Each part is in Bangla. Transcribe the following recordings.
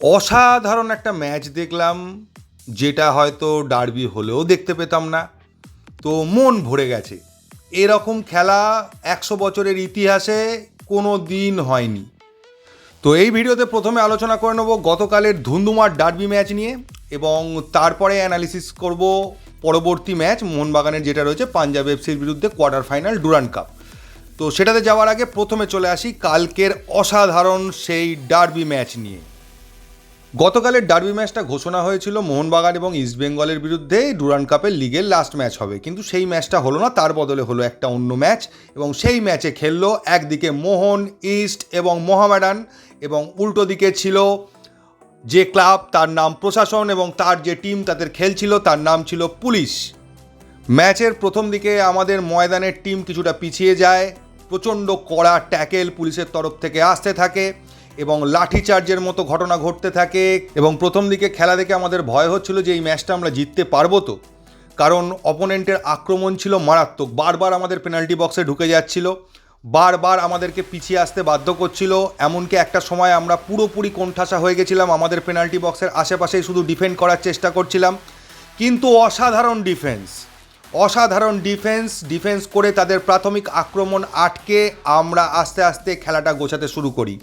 অসাধারণ একটা ম্যাচ দেখলাম, যেটা হয়তো ডার্বি হলেও দেখতে পেতাম না। তো মন ভরে গেছে। এরকম খেলা একশো বছরের ইতিহাসে কোনো দিন হয়নি। তো এই ভিডিওতে প্রথমে আলোচনা করে নেব গতকালের ধুন্দুমার ডার্বি ম্যাচ নিয়ে, এবং তারপরে অ্যানালিসিস করব পরবর্তী ম্যাচ মোহনবাগানের, যেটা রয়েছে পাঞ্জাব এফসির বিরুদ্ধে কোয়ার্টার ফাইনাল ডুরান কাপ। তো সেটাতে যাওয়ার আগে প্রথমে চলে আসি কালকের অসাধারণ সেই ডার্বি ম্যাচ নিয়ে। গতকালের ডার্বি ম্যাচটা ঘোষণা হয়েছিল মোহনবাগান এবং ইস্টবেঙ্গলের বিরুদ্ধে। ডুরান কাপের লিগের লাস্ট ম্যাচ হবে। কিন্তু সেই ম্যাচটা হলো না, তার বদলে হলো একটা অন্য ম্যাচ এবং সেই ম্যাচে খেললো একদিকে মোহন, ইস্ট এবং মোহামেডান এবং উল্টো দিকে ছিল যে ক্লাব, তার নাম প্রশাসন এবং তার যে টিম তাদের খেলছিল, তার নাম ছিল পুলিশ। ম্যাচের প্রথম দিকে আমাদের ময়দানের টিম কিছুটা পিছিয়ে যায়, প্রচণ্ড কড়া ট্যাকেল পুলিশের তরফ থেকে আসতে থাকে। এবং লাঠিচার্জের মতো ঘটনা ঘটতে থাকে এবং প্রথম দিকে খেলা দেখে আমাদের ভয় হচ্ছিল যে এই ম্যাচটা আমরা জিততে পারব তো। কারণ অপোনেন্টের আক্রমণ ছিল মারাত্মক। বারবার আমাদের পেনাল্টি বক্সে ঢুকে যাচ্ছিল। বারবার আমাদেরকে পিছিয়ে আসতে বাধ্য করছিল। এমনকি একটা সময় আমরা পুরোপুরি কোণঠাসা হয়ে গেছিলাম। আমাদের পেনাল্টি বক্সের আশেপাশেই শুধু ডিফেন্ড করার চেষ্টা করছিলাম। কিন্তু অসাধারণ ডিফেন্স অসাধারণ ডিফেন্স ডিফেন্স করে তাদের প্রাথমিক আক্রমণ আটকে আমরা আস্তে আস্তে খেলাটা গোছাতে শুরু করি।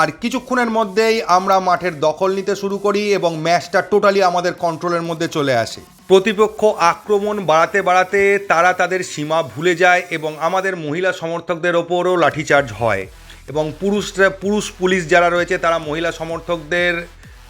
আর কিছুক্ষণের মধ্যেই আমরা মাঠের দখল নিতে শুরু করি এবং ম্যাচটা টোটালি আমাদের কন্ট্রোলের মধ্যে চলে আসে। প্রতিপক্ষ আক্রমণ বাড়াতে বাড়াতে তারা তাদের সীমা ভুলে যায় এবং আমাদের মহিলা সমর্থকদের ওপরও লাঠিচার্জ হয়। এবং পুরুষরা, পুরুষ পুলিশ যারা রয়েছে তারা মহিলা সমর্থকদের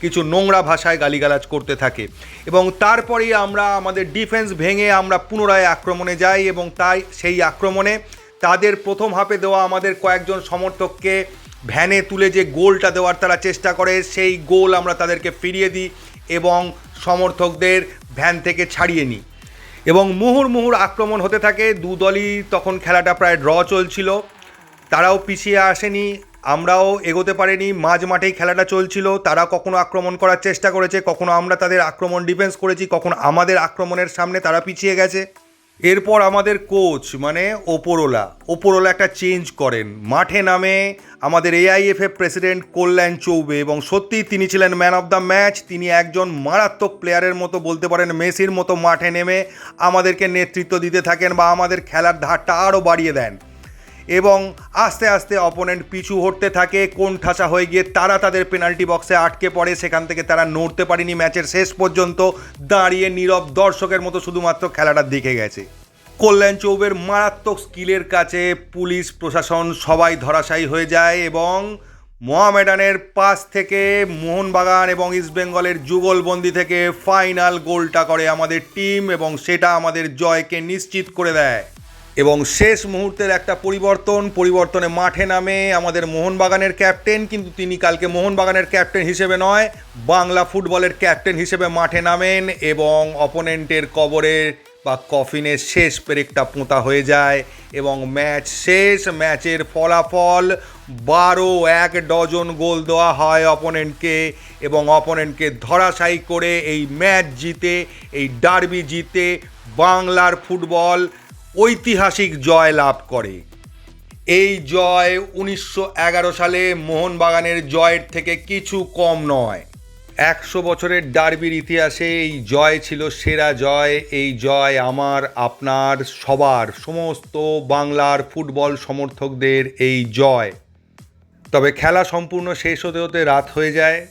কিছু নোংরা ভাষায় গালিগালাজ করতে থাকে। এবং তারপরেই আমরা আমাদের ডিফেন্স ভেঙে আমরা পুনরায় আক্রমণে যাই এবং তাই সেই আক্রমণে তাদের প্রথম হাফে দেওয়া আমাদের কয়েকজন সমর্থককে ভ্যানে তুলে যে গোলটা দেওয়ার তারা চেষ্টা করে, সেই গোল আমরা তাদেরকে ফিরিয়ে দিই এবং সমর্থকদের ভ্যান থেকে ছাড়িয়ে নিই। এবং মুহুর মুহুর আক্রমণ হতে থাকে, দু দলই তখন খেলাটা প্রায় ড্র চলছিল। তারাও পিছিয়ে আসেনি আমরাও এগোতে পারিনি, মাঝ মাঠেই খেলাটা চলছিল, তারা কখনো আক্রমণ করার চেষ্টা করেছে, কখনো আমরা তাদের আক্রমণ ডিফেন্স করেছি, কখনো আমাদের আক্রমণের সামনে তারা পিছিয়ে গেছে। এরপর আমাদের কোচ মানে ওপরওলা ওপরওলা একটা চেঞ্জ করেন। মাঠে নামে আমাদের এআইএফএ প্রেসিডেন্ট কল্যাণ চৌবে এবং সত্যিই তিনি ছিলেন ম্যান অফ দ্য ম্যাচ তিনি একজন মারাত্মক প্লেয়ারের মতো বলতে পারেন, মেসির মতো মাঠে নেমে আমাদেরকে নেতৃত্ব দিতে থাকেন বা আমাদের খেলার ধারটা আরও বাড়িয়ে দেন। এবং আস্তে আস্তে অপোনেন্ট পিছু হটতে থাকে, কোন ঠাসা হয়ে গিয়ে তারা তাদের পেনাল্টি বক্সে আটকে পড়ে, সেখান থেকে তারা নড়তে পারেনি ম্যাচের শেষ পর্যন্ত, দাঁড়িয়ে নীরব দর্শকের মতো শুধুমাত্র খেলাটার দিকে গেছে। কল্যাণ চৌবের মারাত্মক স্কিলের কাছে পুলিশ, প্রশাসন সবাই ধরাশায়ী হয়ে যায় এবং মোহামেডানের পাশ থেকে মোহনবাগান এবং ইস্টবেঙ্গলের যুগলবন্দি থেকে ফাইনাল গোলটা করে আমাদের টিম এবং সেটা আমাদের জয়কে নিশ্চিত করে দেয়। এবং শেষ মুহূর্তের একটা পরিবর্তন, পরিবর্তনে মাঠে নামে আমাদের মোহনবাগানের ক্যাপ্টেন, কিন্তু তিনি কালকে মোহনবাগানের ক্যাপ্টেন হিসেবে নয়, বাংলা ফুটবলের ক্যাপ্টেন হিসেবে মাঠে নামেন এবং অপোনেন্টের কবরে বা কফিনের শেষ পেরেকটা পোঁতা হয়ে যায় এবং ম্যাচ শেষ, ম্যাচের ফলাফল বারো এক ডজন গোল দেওয়া হয় অপোনেন্টকে এবং অপোনেন্টকে ধরাশায়ী করে এই ম্যাচ জিতে, এই ডার্বি জিতে বাংলার ফুটবল ঐতিহাসিক জয় লাভ করে। এই জয় উনিশশো এগারো সালে মোহনবাগানের জয়ের থেকে কিছু কম নয়। একশো বছরের ডার্বির ইতিহাসে এই জয় ছিল সেরা জয়। এই জয় আমার, আপনার, সবার, সমস্ত বাংলার ফুটবল সমর্থকদের এই জয়। তবে খেলা সম্পূর্ণ শেষ হতে হতে রাত হয়ে যায়।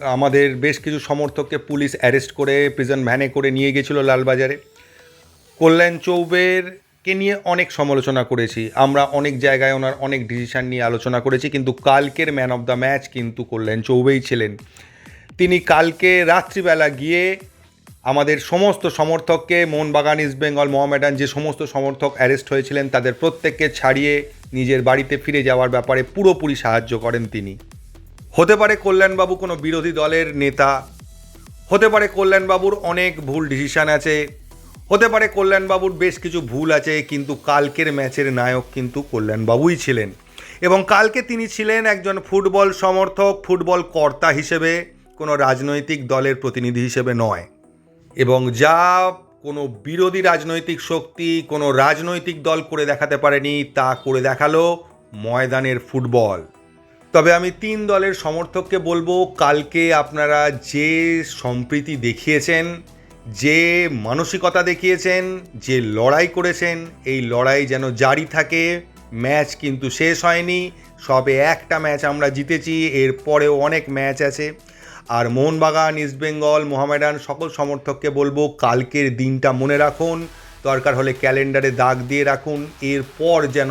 আমাদের বেশ কিছু সমর্থককে পুলিশ অ্যারেস্ট করে, প্রিজন ভ্যানে করে নিয়ে গেছিল লালবাজারে। কল্যাণ চৌবের কে নিয়ে অনেক সমালোচনা করেছি। আমরা অনেক জায়গায় ওনার অনেক ডিসিশান নিয়ে আলোচনা করেছি, কিন্তু কালকের ম্যান অফ দ্য ম্যাচ কিন্তু কল্যাণ চৌবেই ছিলেন। তিনি কালকে রাত্রিবেলা গিয়ে আমাদের সমস্ত সমর্থককে, মোহনবাগান ইস্টবেঙ্গল মোহামেডান যে সমস্ত সমর্থক অ্যারেস্ট হয়েছিলেন, তাদের প্রত্যেককে ছাড়িয়ে নিজের বাড়িতে ফিরে যাওয়ার ব্যাপারে পুরোপুরি সাহায্য করেন তিনি। হতে পারে কল্যাণবাবু কোনো বিরোধী দলের নেতা, হতে পারে কল্যাণবাবুর অনেক ভুল ডিসিশান আছে হতে পারে কল্যাণবাবুর বেশ কিছু ভুল আছে, কিন্তু কালকের ম্যাচের নায়ক কিন্তু কল্যাণবাবুই ছিলেন। এবং কালকে তিনি ছিলেন একজন ফুটবল সমর্থক, ফুটবল কর্তা হিসেবে, কোনো রাজনৈতিক দলের প্রতিনিধি হিসেবে নয়। এবং যা কোনো বিরোধী রাজনৈতিক শক্তি, কোনো রাজনৈতিক দল করে দেখাতে পারেনি, তা করে দেখাল ময়দানের ফুটবল। তবে আমি তিন দলের সমর্থককে বলব, কালকে আপনারা যে সম্প্রীতি দেখিয়েছেন যে মানসিকতা দেখিয়েছেন, যে লড়াই করেছেন, এই লড়াই যেন জারি থাকে। ম্যাচ কিন্তু শেষ হয়নি। সবে একটা ম্যাচ আমরা জিতেছি, এর পরেও অনেক ম্যাচ আছে। আর মোহনবাগান ইস্টবেঙ্গল মোহামেডান সকল সমর্থককে বলব, কালকের দিনটা মনে রাখুন। দরকার হলে ক্যালেন্ডারে দাগ দিয়ে রাখুন। এরপর যেন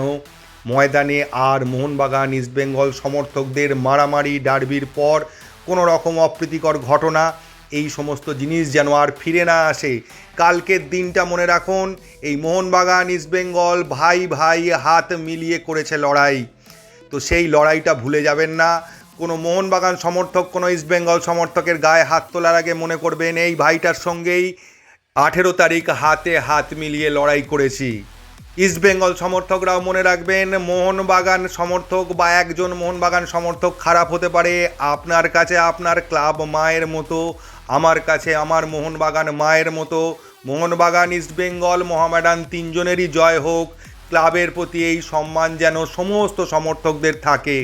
ময়দানে আর মোহনবাগান ইস্টবেঙ্গল সমর্থকদের মারামারি, ডার্বির পর কোনো রকম অপ্রীতিকর ঘটনা এই সমস্ত জিনিস যেন আর ফিরে না আসে। কালকের দিনটা মনে রাখুন, এই মোহনবাগান ইস্টবেঙ্গল ভাই ভাই হাত মিলিয়ে করেছে লড়াই। তো সেই লড়াইটা ভুলে যাবেন না। কোনো মোহনবাগান সমর্থক, কোনো ইস্টবেঙ্গল সমর্থকের গায়ে হাত তোলার আগে মনে করবেন, এই ভাইটার সঙ্গেই আঠেরো তারিখ হাতে হাত মিলিয়ে লড়াই করেছি। ইস্টবেঙ্গল সমর্থকরাও মনে রাখবেন, মোহনবাগান সমর্থক বা একজন মোহনবাগান সমর্থক খারাপ হতে পারে। আপনার কাছে আপনার ক্লাব মায়ের মতো। আমার কাছে আমার মোহনবাগান মায়ের মতো। মোহনবাগান ইস্টবেঙ্গল মোহামেডান তিনজনেরই জয় হোক। ক্লাবের প্রতি এই সম্মান যেন সমস্ত সমর্থকদের থাকে।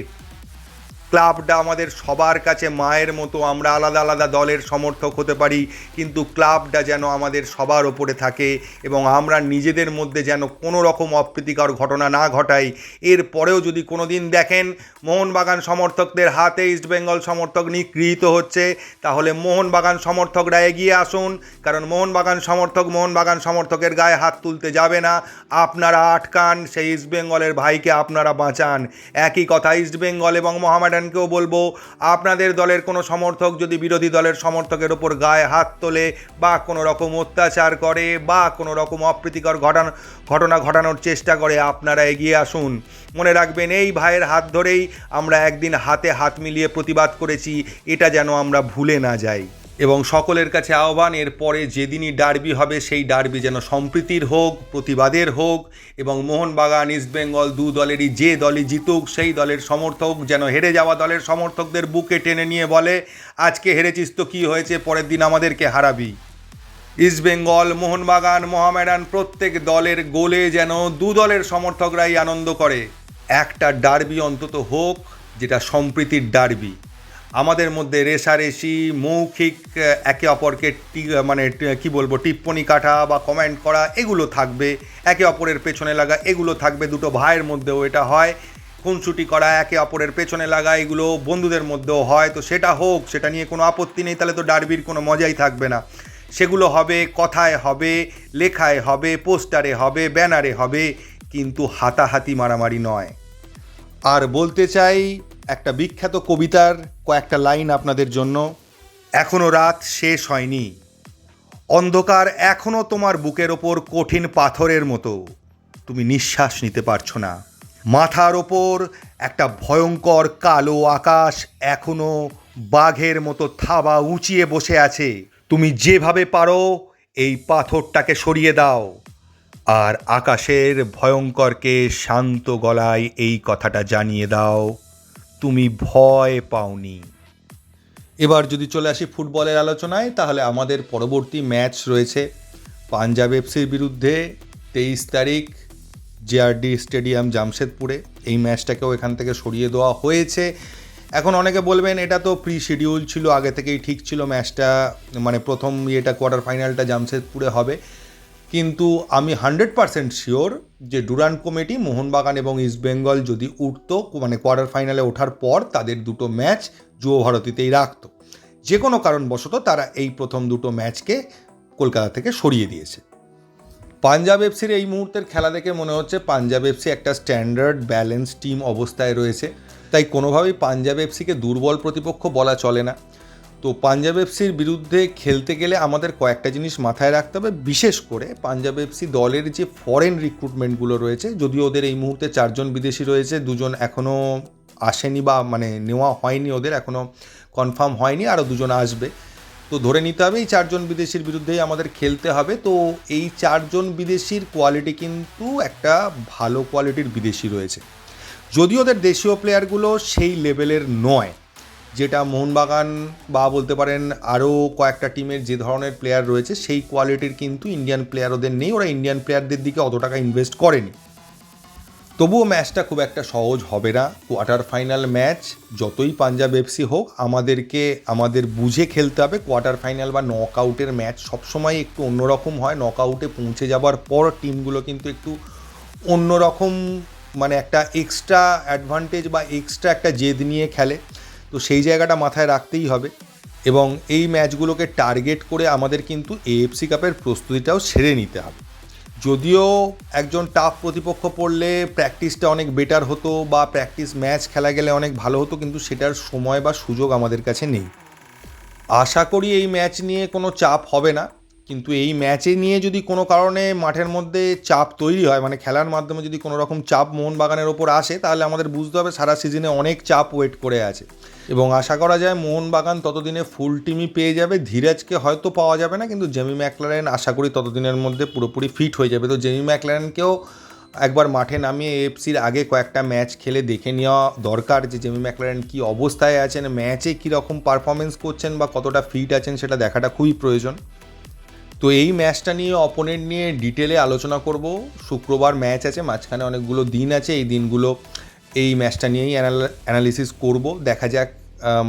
ক্লাবটা আমাদের সবার কাছে মায়ের মতো, আমরা আলাদা আলাদা দলের সমর্থক হতে পারি, কিন্তু ক্লাবটা যেন আমাদের সবার ওপরে থাকে এবং আমরা নিজেদের মধ্যে যেন কোনো রকম অপ্রীতিকর ঘটনা না ঘটাই। এরপরেও যদি কোনো দিন দেখেন মোহনবাগান সমর্থকদের হাতে ইস্টবেঙ্গল সমর্থক নিগৃহীত হচ্ছে, তাহলে মোহনবাগান সমর্থকরা এগিয়ে আসুন, কারণ মোহনবাগান সমর্থক মোহনবাগান সমর্থকের গায়ে হাত তুলতে যাবে না। আপনারা আটকান, সেই ইস্টবেঙ্গলের ভাইকে আপনারা বাঁচান। একই কথা ইস্টবেঙ্গল এবং মোহামেডানকেও বলব, আপনাদের দলের কোনো সমর্থক যদি বিরোধী দলের সমর্থকের ওপর গায়ে হাত তোলে বা কোনো রকম অত্যাচার করে বা কোনো রকম অপ্রীতিকর ঘটানো, ঘটনা ঘটানোর চেষ্টা করে, আপনারা এগিয়ে আসুন। মনে রাখবেন, এই ভাইয়ের হাত ধরেই আমরা একদিন হাতে হাত মিলিয়ে প্রতিবাদ করেছি, এটা যেন আমরা ভুলে না যাই। এবং সকলের কাছে আহ্বান, এরপরে যেদিনই ডার্বি হবে, সেই ডার্বি যেন সম্প্রীতির হোক, প্রতিবাদের হোক এবং মোহনবাগান ইস্টবেঙ্গল দু দলেরই যে দলই জিতুক, সেই দলের সমর্থক যেন হেরে যাওয়া দলের সমর্থকদের বুকে টেনে নিয়ে বলে, আজকে হেরেছিস তো কী হয়েছে, পরের দিন আমাদেরকে হারাবি। ইস্টবেঙ্গল মোহনবাগান, মোহামেডান প্রত্যেক দলের গোলে যেন দু দলের সমর্থকরাই আনন্দ করে। একটা ডার্বি অন্তত হোক, যেটা সম্প্রীতির ডার্বি। আমাদের মধ্যে রেশারেশি, মৌখিক একে অপরকে মানে কি বলব, টিপ্পনি কাটা বা কমেন্ট করা, এগুলো থাকবে। একে অপরের পেছনে লাগা, এগুলো থাকবে দুটো ভাইয়ের মধ্যেও এটা হয়। খুনসুটি করা, একে অপরের পেছনে লাগা, এগুলো বন্ধুদের মধ্যেও হয়। তো সেটা হোক, সেটা নিয়ে কোনো আপত্তি নেই, তাহলে তো ডার্বির কোনো মজাই থাকবে না। সেগুলো হবে, কথায় হবে, লেখায় হবে, পোস্টারে হবে, ব্যানারে হবে, কিন্তু হাতাহাতি মারামারি নয়। আর বলতে চাই একটা বিখ্যাত কবিতার কয়েকটা লাইন আপনাদের জন্য। এখনও রাত শেষ হয়নি। অন্ধকার এখনও তোমার বুকের ওপর কঠিন পাথরের মতো। তুমি নিঃশ্বাস নিতে পারছ না। মাথার ওপর একটা ভয়ঙ্কর কালো আকাশ এখনও বাঘের মতো থাবা উঁচিয়ে বসে আছে। তুমি যেভাবে পারো এই পাথরটাকে সরিয়ে দাও। আর আকাশের ভয়ঙ্করকে শান্ত গলায় এই কথাটা জানিয়ে দাও। তুমি ভয় পাওনি। এবার যদি চলে আসি ফুটবলের আলোচনায়, তাহলে আমাদের পরবর্তী ম্যাচ রয়েছে পাঞ্জাব এফসির বিরুদ্ধে তেইশ তারিখ জেআরডি স্টেডিয়াম জামশেদপুরে। এই ম্যাচটাকেও এখান থেকে সরিয়ে দেওয়া হয়েছে। এখন অনেকে বলবেন, এটা তো প্রি শিডিউল ছিল, আগে থেকেই ঠিক ছিল ম্যাচটা মানে প্রথম ইয়েটা কোয়ার্টার ফাইনালটা জামশেদপুরে হবে। কিন্তু আমি হান্ড্রেড পারসেন্ট শিওর যে ডুরান্ট কমিটি, মোহনবাগান এবং ইস্টবেঙ্গল যদি উঠতো মানে কোয়ার্টার ফাইনালে ওঠার পর তাদের দুটো ম্যাচ যুব ভারতীতেই রাখতো। যে কোনো কারণবশত তারা এই প্রথম দুটো ম্যাচকে কলকাতা থেকে সরিয়ে দিয়েছে। পাঞ্জাব এফসির এই মুহূর্তের খেলা দেখে মনে হচ্ছে পাঞ্জাব এফসি একটা স্ট্যান্ডার্ড ব্যালেন্স টিম অবস্থায় রয়েছে। তাই কোনোভাবেই পাঞ্জাব এফসিকে দুর্বল প্রতিপক্ষ বলা চলে না। তো পাঞ্জাব এফসির বিরুদ্ধে খেলতে গেলে আমাদের কয়েকটা জিনিস মাথায় রাখতে হবে। বিশেষ করে পাঞ্জাব এফসি দলের যে ফরেন রিক্রুটমেন্টগুলো রয়েছে, যদিও ওদের এই মুহূর্তে চারজন বিদেশি রয়েছে, দুজন এখনও আসেনি বা মানে নেওয়া হয়নি ওদের এখনও কনফার্ম হয়নি, আরও দুজন আসবে। তো ধরে নিতে হবে এই চারজন বিদেশির বিরুদ্ধেই আমাদের খেলতে হবে। তো এই চারজন বিদেশির কোয়ালিটি কিন্তু একটা ভালো কোয়ালিটির বিদেশি রয়েছে। যদিও ওদের দেশীয় প্লেয়ারগুলো সেই লেভেলের নয় যেটা মোহনবাগান বা বলতে পারেন আরও কয়েকটা টিমের যে ধরনের প্লেয়ার রয়েছে, সেই কোয়ালিটির কিন্তু ইন্ডিয়ান প্লেয়ার ওদের নেই। ওরা ইন্ডিয়ান প্লেয়ারদের দিকে অত টাকা ইনভেস্ট করেনি। তবুও ম্যাচটা খুব একটা সহজ হবে না। কোয়ার্টার ফাইনাল ম্যাচ যতই পাঞ্জাব এফসি হোক, আমাদেরকে, আমাদের বুঝে খেলতে হবে। কোয়ার্টার ফাইনাল বা নক আউটের ম্যাচ সবসময় একটু অন্যরকম হয়। নক আউটে পৌঁছে যাবার পর টিমগুলো কিন্তু একটু অন্যরকম মানে একটা এক্সট্রা অ্যাডভান্টেজ বা এক্সট্রা একটা জেদ নিয়ে খেলে। তো সেই জায়গাটা মাথায় রাখতেই হবে। এবং এই ম্যাচগুলোকে টার্গেট করে আমাদের কিন্তু এএফসি কাপের প্রস্তুতিটাও সেরে নিতে হবে। যদিও একজন টাফ প্রতিপক্ষ পড়লে প্র্যাকটিসটা অনেক বেটার হতো বা প্র্যাকটিস ম্যাচ খেলা গেলে অনেক ভালো হতো, কিন্তু সেটার সময় বা সুযোগ আমাদের কাছে নেই। আশা করি এই ম্যাচ নিয়ে কোনো চাপ হবে না। কিন্তু এই ম্যাচে নিয়ে যদি কোনো কারণে মাঠের মধ্যে চাপ তৈরি হয় মানে খেলার মাধ্যমে যদি কোনো রকম চাপ মোহনবাগানের ওপর আসে, তাহলে আমাদের বুঝতে হবে সারা সিজনে অনেক চাপ ওয়েট করে আছে। এবং আশা করা যায় মোহনবাগান ততদিনে ফুল টিমই পেয়ে যাবে, ধীরাজকে হয়তো পাওয়া যাবে না, কিন্তু জেমি ম্যাকলারেন আশা করি ততদিনের মধ্যে পুরোপুরি ফিট হয়ে যাবে। তো জেমি ম্যাকলারেনকেও একবার মাঠে নামিয়ে এফসির আগে কয়েকটা ম্যাচ খেলে দেখে নেওয়া দরকার যে জেমি ম্যাকলারেন কী অবস্থায় আছেন ম্যাচে কী রকম পারফরমেন্স করছেন বা কতটা ফিট আছেন, সেটা দেখাটা খুবই প্রয়োজন। তো এই ম্যাচটা নিয়ে অপোনেন্ট নিয়ে ডিটেলে আলোচনা করব। শুক্রবার ম্যাচ আছে, মাঝখানে অনেকগুলো দিন আছে, এই দিনগুলো এই ম্যাচটা নিয়েই অ্যানালিসিস করব। দেখা যাক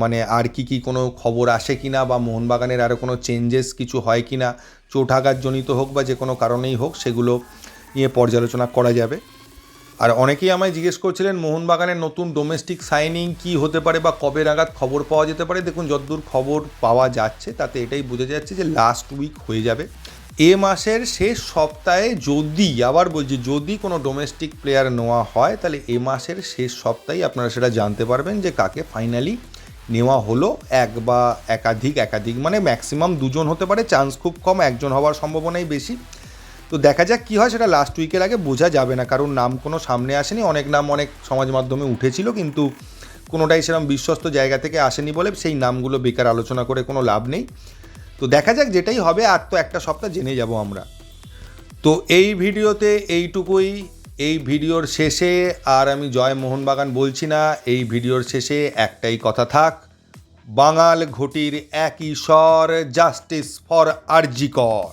মানে আর কি কি কোনো খবর আসে কি না বা মোহনবাগানের আরও কোনো চেঞ্জেস কিছু হয় কি না চোটাঘাতজনিত হোক বা যে কোনো কারণেই হোক, সেগুলো নিয়ে পর্যালোচনা করা যাবে। আর অনেকেই আমায় জিজ্ঞেস করছিলেন, মোহনবাগানের নতুন ডোমেস্টিক সাইনিং কি হতে পারে বা কবে নাগাদ খবর পাওয়া যেতে পারে? দেখুন, যতদূর খবর পাওয়া যাচ্ছে, তাতে এটাই বোঝা যাচ্ছে যে লাস্ট উইক হয়ে যাবে। এ মাসের শেষ সপ্তাহে যদি, আবার বলছি, যদি কোনো ডোমেস্টিক প্লেয়ার নেওয়া হয়, তাহলে এ মাসের শেষ সপ্তাহে আপনারা সেটা জানতে পারবেন যে কাকে ফাইনালি নেওয়া হলো। এক বা একাধিক একাধিক মানে ম্যাক্সিমাম দুজন হতে পারে চান্স খুব কম, একজন হওয়ার সম্ভাবনাই বেশি। তো দেখা যাক কী হয়, সেটা লাস্ট উইকের আগে বোঝা যাবে না। কারণ নাম কোনো সামনে আসেনি, অনেক নাম অনেক সমাজ মাধ্যমে উঠেছিল, কিন্তু কোনোটাই সেরকম বিশ্বস্ত জায়গা থেকে আসেনি বলে সেই নামগুলো বেকার আলোচনা করে কোনো লাভ নেই। তো দেখা যাক যেটাই হবে, আর তো একটা সপ্তাহ জেনে যাব আমরা। তো এই ভিডিওতে এইটুকুই। এই ভিডিওর শেষে, আর আমি জয় মোহনবাগান বলছি না, এই ভিডিওর শেষে একটাই কথা থাক, বাঙাল ঘটির একই স্বর জাস্টিস ফর আরজিকর